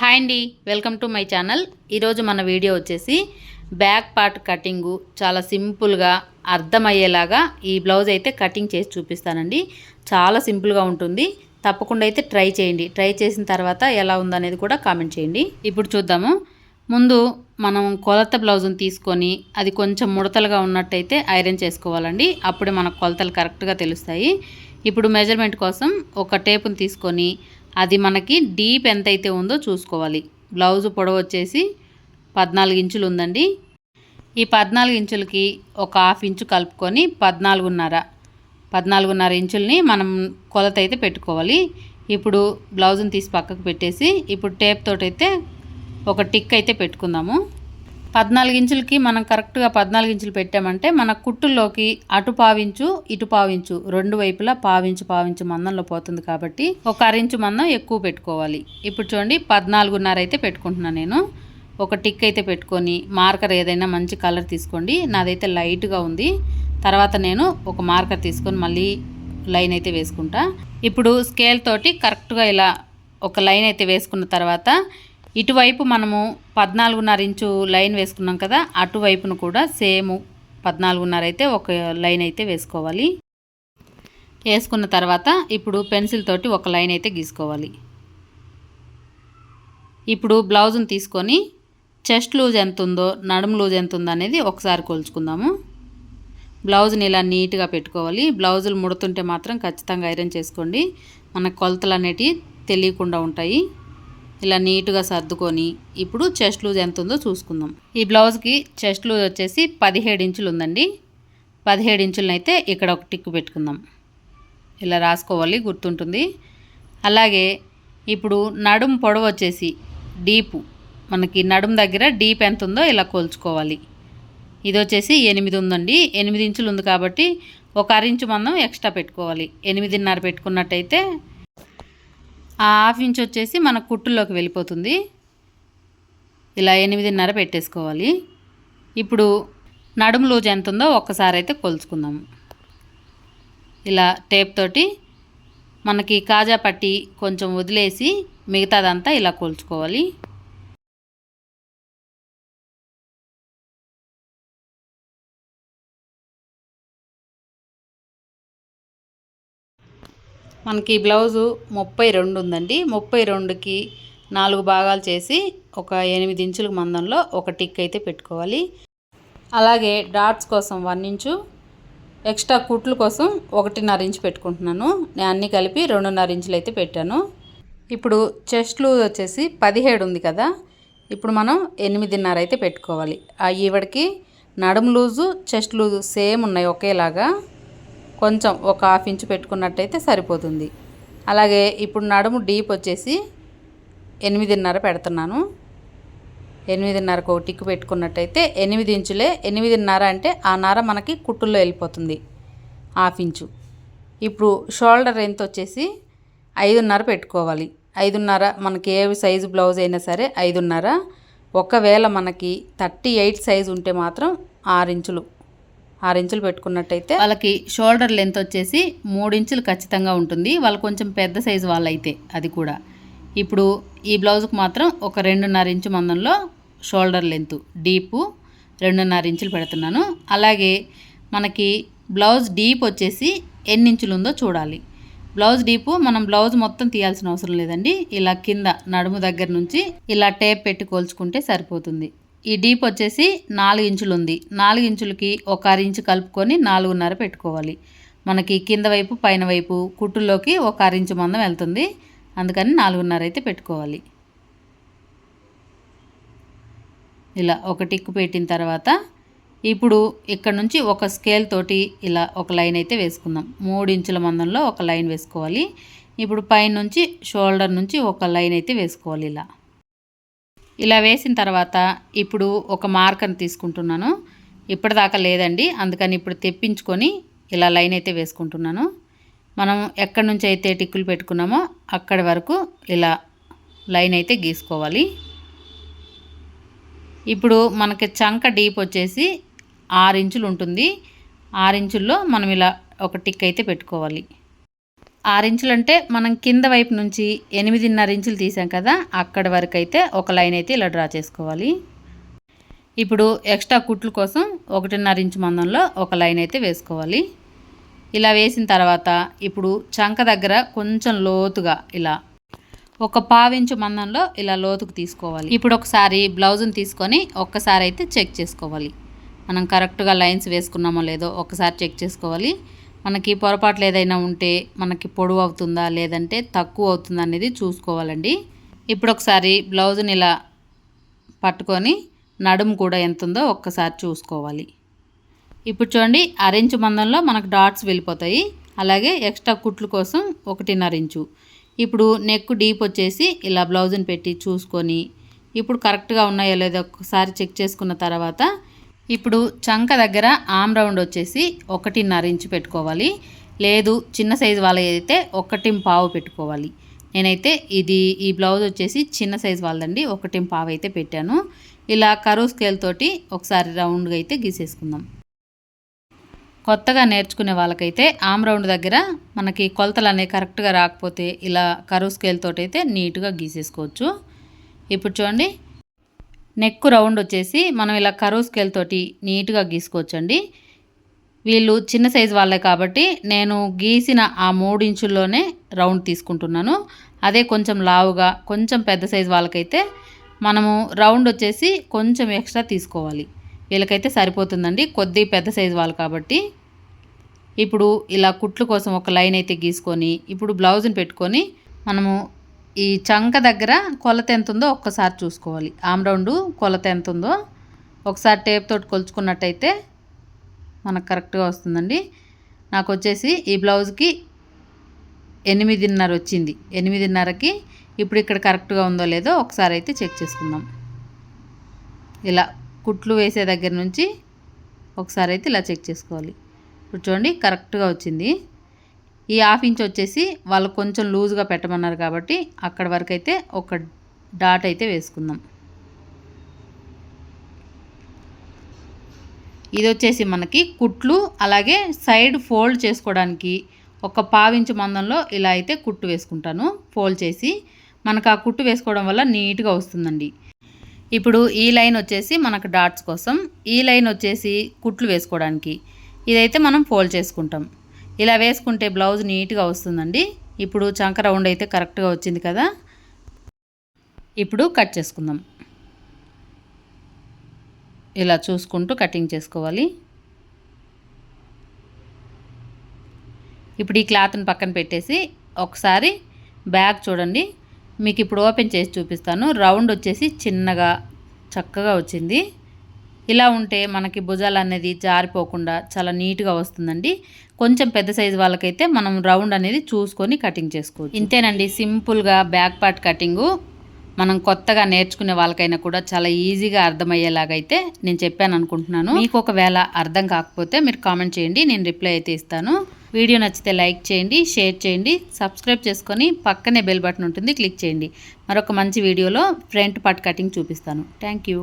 Hi అండి welcome to my channel. ఈరోజు మన వీడియో వచ్చేసి బ్యాక్ పార్ట్ కటింగు చాలా సింపుల్గా అర్థమయ్యేలాగా ఈ బ్లౌజ్ అయితే కటింగ్ చేసి చూపిస్తానండి. చాలా సింపుల్గా ఉంటుంది. తప్పకుండా అయితే ట్రై చేయండి. ట్రై చేసిన తర్వాత ఎలా ఉందనేది కూడా కామెంట్ చేయండి. ఇప్పుడు చూద్దాము. ముందు మనం కొలత బ్లౌజ్ని తీసుకొని అది కొంచెం ముడతలుగా ఉన్నట్టయితే ఐరన్ చేసుకోవాలండి. అప్పుడే మనకు కొలతలు కరెక్ట్గా తెలుస్తాయి. ఇప్పుడు మెజర్మెంట్ కోసం ఒక టేపుని తీసుకొని అది మనకి డీప్ ఎంత అయితే ఉందో చూసుకోవాలి. బ్లౌజ్ పొడవు వచ్చేసి పద్నాలుగు ఇంచులు ఉందండి. ఈ పద్నాలుగు ఇంచులకి ఒక హాఫ్ ఇంచు కలుపుకొని పద్నాలుగున్నర పద్నాలుగున్నర ఇంచుల్ని మనం కొలత అయితే పెట్టుకోవాలి. ఇప్పుడు బ్లౌజ్ని తీసి పక్కకు పెట్టేసి ఇప్పుడు టేప్ తోటైతే ఒక టిక్ అయితే పెట్టుకుందాము. పద్నాలుగు ఇంచులకి మనం కరెక్ట్గా పద్నాలుగు ఇంచులు పెట్టామంటే మన కుట్టుల్లోకి అటు పావించు ఇటు పావించు. రెండు వైపులా పావించు పావించు మందంలో పోతుంది కాబట్టి ఒక అరించు మందం ఎక్కువ పెట్టుకోవాలి. ఇప్పుడు చూడండి పద్నాలుగున్నర అయితే పెట్టుకుంటున్నాను నేను. ఒక టిక్ అయితే పెట్టుకొని మార్కర్ ఏదైనా మంచి కలర్ తీసుకోండి. నాదైతే లైట్గా ఉంది. తర్వాత నేను ఒక మార్కర్ తీసుకొని మళ్ళీ లైన్ అయితే వేసుకుంటా. ఇప్పుడు స్కేల్ తోటి కరెక్ట్గా ఇలా ఒక లైన్ అయితే వేసుకున్న తర్వాత ఇటువైపు మనము పద్నాలుగున్నర ఇంచు లైన్ వేసుకున్నాం కదా అటువైపును కూడా సేమ్ పద్నాలుగున్నర అయితే ఒక లైన్ అయితే వేసుకోవాలి. వేసుకున్న తర్వాత ఇప్పుడు పెన్సిల్ తోటి ఒక లైన్ అయితే గీసుకోవాలి. ఇప్పుడు బ్లౌజ్ని తీసుకొని చెస్ట్ లూజ్ ఎంత ఉందో నడుము లూజ్ ఎంత ఉందో అనేది ఒకసారి కొలుచుకుందాము. బ్లౌజ్ని ఇలా నీట్గా పెట్టుకోవాలి. బ్లౌజులు ముడుతుంటే మాత్రం ఖచ్చితంగా ఐరన్ చేసుకోండి. మన కొలతలు అనేటివి తెలియకుండా ఉంటాయి. ఇలా నీట్గా సర్దుకొని ఇప్పుడు చెస్ట్ లూజ్ ఎంత ఉందో చూసుకుందాం. ఈ బ్లౌజ్కి చెస్ట్ లూజ్ వచ్చేసి పదిహేడు ఇంచులు ఉందండి. పదిహేడు ఇంచులను అయితే ఇక్కడ ఒక టిక్ పెట్టుకుందాం. ఇలా రాసుకోవాలి గుర్తుంటుంది. అలాగే ఇప్పుడు నడుము పొడవు వచ్చేసి డీపు మనకి నడుము దగ్గర డీప్ ఎంత ఉందో ఇలా కొలుచుకోవాలి. ఇది వచ్చేసి ఎనిమిది ఉందండి. ఎనిమిది ఇంచులు ఉంది కాబట్టి ఒక అరించు మందం ఎక్స్ట్రా పెట్టుకోవాలి. ఎనిమిదిన్నర పెట్టుకున్నట్టయితే ఆ హాఫ్ ఇంచ్ వచ్చేసి మన కుట్టులోకి వెళ్ళిపోతుంది. ఇలా ఎనిమిదిన్నర పెట్టేసుకోవాలి. ఇప్పుడు నడుము లూజ్ ఎంత ఉందో ఒక్కసారి అయితే కొలుచుకుందాము ఇలా టేప్ తోటి మనకి కాజా పట్టి కొంచెం వదిలేసి మిగతాదంతా ఇలా కొలుచుకోవాలి. మనకి బ్లౌజు ముప్పై రెండు ఉందండి. ముప్పై రెండుకి నాలుగు భాగాలు చేసి ఒక ఎనిమిది ఇంచుల మందంలో ఒక టిక్ అయితే పెట్టుకోవాలి. అలాగే డాట్స్ కోసం వన్ ఇంచు ఎక్స్ట్రా కుట్లు కోసం ఒకటిన్నర ఇంచు పెట్టుకుంటున్నాను. నేను అన్నీ కలిపి రెండున్నర ఇంచులు అయితే పెట్టాను. ఇప్పుడు చెస్ట్ లూజ్ వచ్చేసి పదిహేడు ఉంది కదా ఇప్పుడు మనం ఎనిమిదిన్నర అయితే పెట్టుకోవాలి. ఆ ఈవిడికి నడుము లూజు చెస్ట్ లూజు సేమ్ ఉన్నాయి ఒకేలాగా. కొంచెం ఒక హాఫ్ ఇంచు పెట్టుకున్నట్టయితే సరిపోతుంది. అలాగే ఇప్పుడు నడుము డీప్ వచ్చేసి ఎనిమిదిన్నర పెడుతున్నాను. ఎనిమిదిన్నరకు ఒక టిక్కు పెట్టుకున్నట్టయితే ఎనిమిది ఇంచులే ఎనిమిదిన్నర అంటే ఆ నర మనకి కుట్టుల్లో వెళ్ళిపోతుంది. Half inch. ఇప్పుడు షోల్డర్ ఎంత వచ్చేసి ఐదున్నర పెట్టుకోవాలి. ఐదున్నర మనకి ఏ సైజు బ్లౌజ్ అయినా సరే ఐదున్నర. ఒకవేళ మనకి థర్టీ ఎయిట్ సైజు ఉంటే మాత్రం ఆరు ఇంచులు. ఇంచులు పెట్టుకున్నట్టయితే వాళ్ళకి షోల్డర్ లెంత్ వచ్చేసి మూడు ఇంచులు ఖచ్చితంగా ఉంటుంది. వాళ్ళు కొంచెం పెద్ద సైజు వాళ్ళైతే అది కూడా. ఇప్పుడు ఈ బ్లౌజ్కి మాత్రం ఒక రెండున్నర ఇంచు మందంలో షోల్డర్ లెంత్ డీపు రెండున్నర ఇంచులు పెడుతున్నాను. అలాగే మనకి బ్లౌజ్ డీప్ వచ్చేసి ఎన్ని ఇంచులు ఉందో చూడాలి. బ్లౌజ్ డీపు మనం బ్లౌజ్ మొత్తం తీయాల్సిన అవసరం లేదండి. ఇలా కింద నడుము దగ్గర నుంచి ఇలా టేప్ పెట్టి కోల్చుకుంటే సరిపోతుంది. ఈ డీప్ వచ్చేసి నాలుగు ఇంచులు ఉంది నాలుగు ఇంచులకి ఒక అర ఇంచు కలుపుకొని నాలుగున్నర పెట్టుకోవాలి. మనకి కింద వైపు పైన వైపు కుట్టులోకి ఒక అర ఇంచు మందం వెళ్తుంది. అందుకని నాలుగున్నర అయితే పెట్టుకోవాలి. ఇలా ఒక టిక్కు పెట్టిన తర్వాత ఇప్పుడు ఇక్కడ నుంచి ఒక స్కేల్ తోటి ఇలా ఒక లైన్ అయితే వేసుకుందాం. మూడు ఇంచుల మందంలో ఒక లైన్ వేసుకోవాలి. ఇప్పుడు పైనుంచి షోల్డర్ నుంచి ఒక లైన్ అయితే వేసుకోవాలి ఇలా. ఇలా వేసిన తర్వాత ఇప్పుడు ఒక మార్కర్ని తీసుకుంటున్నాను. ఇప్పటిదాకా లేదండి. అందుకని ఇప్పుడు తెప్పించుకొని ఇలా లైన్ అయితే వేసుకుంటున్నాను. మనం ఎక్కడి నుంచి అయితే టిక్కులు పెట్టుకున్నామో అక్కడి వరకు ఇలా లైన్ అయితే గీసుకోవాలి. ఇప్పుడు మనకి చంక డీప్ వచ్చేసి ఆరు ఇంచులు ఉంటుంది. ఆరు ఇంచుల్లో మనం ఇలా ఒక టిక్ అయితే పెట్టుకోవాలి. ఆరు ఇంచులు అంటే మనం కింద వైపు నుంచి ఎనిమిదిన్నర ఇంచులు తీసాం కదా అక్కడి వరకు అయితే ఒక లైన్ అయితే ఇలా డ్రా చేసుకోవాలి. ఇప్పుడు ఎక్స్ట్రా కుట్లు కోసం ఒకటిన్నర ఇంచు మందంలో ఒక లైన్ అయితే వేసుకోవాలి. ఇలా వేసిన తర్వాత ఇప్పుడు చంక దగ్గర కొంచెం లోతుగా ఇలా ఒక పావించు మందంలో ఇలా లోతుకు తీసుకోవాలి. ఇప్పుడు ఒకసారి బ్లౌజ్ని తీసుకొని ఒక్కసారి అయితే చెక్ చేసుకోవాలి. మనం కరెక్ట్గా లైన్స్ వేసుకున్నామో లేదో ఒకసారి చెక్ చేసుకోవాలి. మనకి పొరపాట్లు ఏదైనా ఉంటే మనకి పొడవు అవుతుందా లేదంటే తక్కువ అవుతుందా అనేది చూసుకోవాలండి. ఇప్పుడు ఒకసారి బ్లౌజ్ని ఇలా పట్టుకొని నడుము కూడా ఎంత ఉందో ఒక్కసారి చూసుకోవాలి. ఇప్పుడు చూడండి అరెంచు మందంలో మనకు డాట్స్ వెళ్ళిపోతాయి. అలాగే ఎక్స్ట్రా కుట్లు కోసం ఒకటిన్నర ఇంచు. ఇప్పుడు నెక్ డీప్ వచ్చేసి ఇలా బ్లౌజ్ని పెట్టి చూసుకొని ఇప్పుడు కరెక్ట్గా ఉన్నాయో లేదో ఒకసారి చెక్ చేసుకున్న తర్వాత ఇప్పుడు చంక దగ్గర ఆమ్ రౌండ్ వచ్చేసి ఒకటిన్నర ఇంచు పెట్టుకోవాలి. లేదు చిన్న సైజు వాళ్ళైతే ఒకటి పావు పెట్టుకోవాలి. నేనైతే ఇది ఈ బ్లౌజ్ వచ్చేసి చిన్న సైజు వాళ్ళదండి ఒకటి పావు అయితే పెట్టాను. ఇలా కరువు స్కేల్ తోటి ఒకసారి రౌండ్గా అయితే గీసేసుకుందాం. కొత్తగా నేర్చుకునే వాళ్ళకైతే ఆమ్ రౌండ్ దగ్గర మనకి కొలతలు అనేవి కరెక్ట్గా రాకపోతే ఇలా కరువు స్కేల్ తోటి అయితే నీట్గా గీసేసుకోవచ్చు. ఇప్పుడు చూడండి నెక్ రౌండ్ వచ్చేసి మనం ఇలా కరువు స్కేల్ తోటి నీట్గా గీసుకోవచ్చండి. వీళ్ళు చిన్న సైజు వాళ్ళే కాబట్టి నేను గీసిన ఆ మూడు ఇంచుల్లోనే రౌండ్ తీసుకుంటున్నాను. అదే కొంచెం లావుగా కొంచెం పెద్ద సైజు వాళ్ళకైతే మనము రౌండ్ వచ్చేసి కొంచెం ఎక్స్ట్రా తీసుకోవాలి. వీళ్ళకైతే సరిపోతుందండి. కొద్ది పెద్ద సైజు వాళ్ళు కాబట్టి. ఇప్పుడు ఇలా కుట్లు కోసం ఒక లైన్ అయితే గీసుకొని ఇప్పుడు బ్లౌజ్ని పెట్టుకొని మనము ఈ చంక దగ్గర కొలత ఎంత ఉందో ఒక్కసారి చూసుకోవాలి. ఆమ్ రౌండ్ కొలత ఎంత ఉందో ఒకసారి టేప్ తోటి కొలుచుకున్నట్టయితే మనకు కరెక్ట్గా వస్తుందండి. నాకు వచ్చేసి ఈ బ్లౌజ్కి ఎనిమిదిన్నర వచ్చింది. ఎనిమిదిన్నరకి ఇప్పుడు ఇక్కడ కరెక్ట్గా ఉందో లేదో ఒకసారి అయితే చెక్ చేసుకుందాం. ఇలా కుట్లు వేసే దగ్గర నుంచి ఒకసారి అయితే ఇలా చెక్ చేసుకోవాలి. ఇప్పుడు చూడండి కరెక్ట్గా వచ్చింది. ఈ హాఫ్ ఇంచ్ వచ్చేసి వాళ్ళు కొంచెం లూజ్గా పెట్టమన్నారు కాబట్టి అక్కడ వరకు అయితే ఒక డాట్ అయితే వేసుకుందాం. ఇది వచ్చేసి మనకి కుట్లు అలాగే సైడ్ ఫోల్డ్ చేసుకోవడానికి ఒక పావించు మందంలో ఇలా అయితే కుట్టు వేసుకుంటాను ఫోల్డ్ చేసి. మనకు ఆ కుట్టు వేసుకోవడం వల్ల నీట్గా వస్తుందండి. ఇప్పుడు ఈ లైన్ వచ్చేసి మనకు డాట్స్ కోసం. ఈ లైన్ వచ్చేసి కుట్లు వేసుకోవడానికి. ఇదైతే మనం ఫోల్డ్ చేసుకుంటాం. ఇలా వేసుకుంటే బ్లౌజ్ నీట్గా వస్తుందండి. ఇప్పుడు చంక రౌండ్ అయితే కరెక్ట్గా వచ్చింది కదా. ఇప్పుడు కట్ చేసుకుందాం. ఇలా చూసుకుంటూ కటింగ్ చేసుకోవాలి. ఇప్పుడు ఈ క్లాత్ని పక్కన పెట్టేసి ఒకసారి బ్యాగ్ చూడండి. మీకు ఇప్పుడు ఓపెన్ చేసి చూపిస్తాను. రౌండ్ వచ్చేసి చిన్నగా చక్కగా వచ్చింది. ఇలా ఉంటే మనకి భుజాలు అనేది జారిపోకుండా చాలా నీట్గా వస్తుందండి. కొంచెం పెద్ద సైజు వాళ్ళకైతే మనం రౌండ్ అనేది చూసుకొని కటింగ్ చేసుకోవచ్చు. ఇంతేనండి సింపుల్గా బ్యాక్ పార్ట్ కటింగు మనం కొత్తగా నేర్చుకునే వాళ్ళకైనా కూడా చాలా ఈజీగా అర్థమయ్యేలాగైతే నేను చెప్పాను అనుకుంటున్నాను. మీకు ఒకవేళ అర్థం కాకపోతే మీరు కామెంట్ చేయండి నేను రిప్లై అయితే ఇస్తాను. వీడియో నచ్చితే లైక్ చేయండి షేర్ చేయండి సబ్స్క్రైబ్ చేసుకొని పక్కనే బెల్ బటన్ ఉంటుంది క్లిక్ చేయండి. మరొక మంచి వీడియోలో ఫ్రంట్ పార్ట్ కటింగ్ చూపిస్తాను. Thank you.